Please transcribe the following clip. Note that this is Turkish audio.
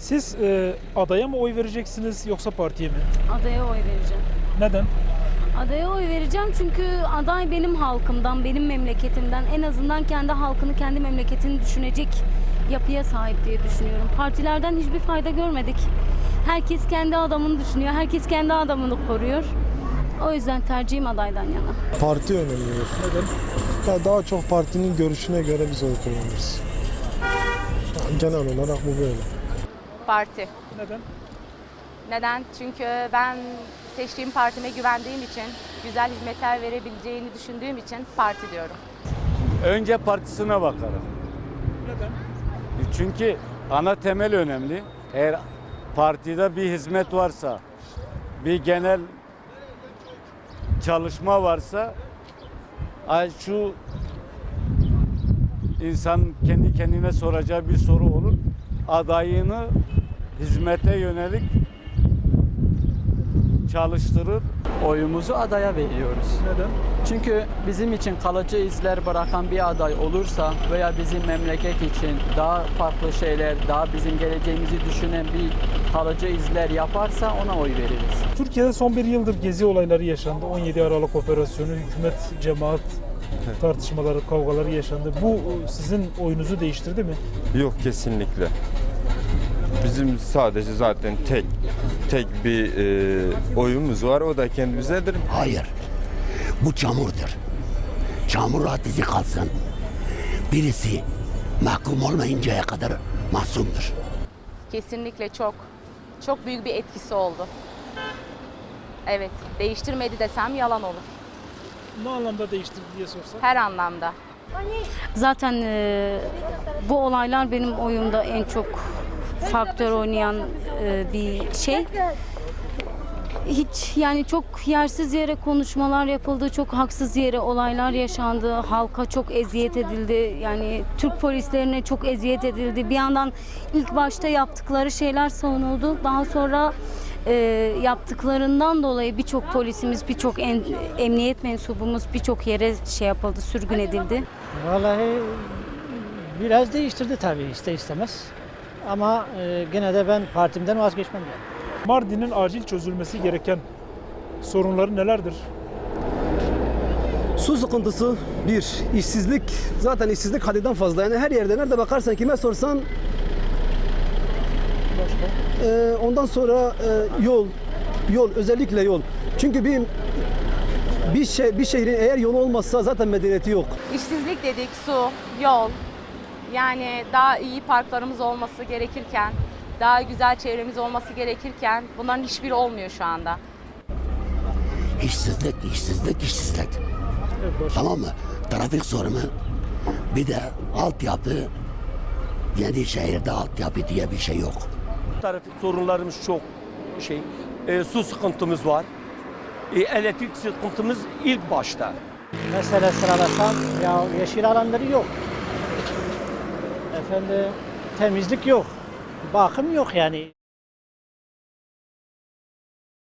Siz e, adaya mı oy vereceksiniz yoksa partiye mi? Adaya oy vereceğim. Neden? Adaya oy vereceğim çünkü aday benim halkımdan, benim memleketimden en azından kendi halkını, kendi memleketini düşünecek yapıya sahip diye düşünüyorum. Partilerden hiçbir fayda görmedik. Herkes kendi adamını düşünüyor, herkes kendi adamını koruyor. O yüzden tercihim adaydan yana. Parti önemlidir. Neden? Ya daha çok partinin görüşüne göre biz oy kullanırız. Genel olarak bu böyle. Parti. Neden? Neden? Çünkü ben seçtiğim partime güvendiğim için, güzel hizmetler verebileceğini düşündüğüm için parti diyorum. Önce partisine bakarım. Neden? Çünkü ana temel önemli. Eğer partide bir hizmet varsa, bir genel çalışma varsa, ay şu insan kendi kendine soracağı bir soru olur. Adayını hizmete yönelik çalıştırır. Oyumuzu adaya veriyoruz. Neden? Çünkü bizim için kalıcı izler bırakan bir aday olursa veya bizim memleket için daha farklı şeyler, daha bizim geleceğimizi düşünen bir kalıcı izler yaparsa ona oy veririz. Türkiye'de son bir yıldır gezi olayları yaşandı. 17 Aralık operasyonu, hükümet, cemaat tartışmaları, kavgaları yaşandı. Bu e, sizin oyunuzu değiştirdi mi? Yok kesinlikle. Bizim sadece zaten tek tek bir e, oyumuz var. O da kendimizedir. Hayır. Bu çamurdur. Çamur rahat izi kalsın. Birisi mahkum olmayıncaya kadar masumdur. Kesinlikle çok, çok büyük bir etkisi oldu. Evet, değiştirmedi desem yalan olur. Ne anlamda değiştirdi diye sorsak? Her anlamda. Zaten e, bu olaylar benim oyumda en çok faktör oynayan e, bir şey. Hiç yani çok yersiz yere konuşmalar yapıldı, çok haksız yere olaylar yaşandı, halka çok eziyet edildi. Yani Türk polislerine çok eziyet edildi. Bir yandan ilk başta yaptıkları şeyler savunuldu. Daha sonra e, yaptıklarından dolayı birçok polisimiz, birçok emniyet mensubumuz birçok yere şey yapıldı, sürgün edildi. Vallahi biraz değiştirdi tabii ister istemez. Ama e, gene de ben partimden vazgeçmem yani. Mardin'in acil çözülmesi gereken sorunları nelerdir? Su sıkıntısı bir, işsizlik zaten işsizlik haddinden fazla. Yani her yerde nerede bakarsan kime sorsan Ee, ondan sonra e, yol, yol özellikle yol. Çünkü bir bir şey bir şehrin eğer yolu olmazsa zaten medeniyeti yok. İşsizlik dedik, su, yol. Yani daha iyi parklarımız olması gerekirken, daha güzel çevremiz olması gerekirken bunların hiçbiri olmuyor şu anda. İşsizlik, işsizlik, işsizlik. Tamam mı? Trafik sorunu. Bir de altyapı. Yedi şehirde altyapı diye bir şey yok. Trafik sorunlarımız çok şey. E, su sıkıntımız var. E, elektrik sıkıntımız ilk başta. Mesela sıralasam ya yeşil alanları yok. Efendim temizlik yok. Bakım yok yani.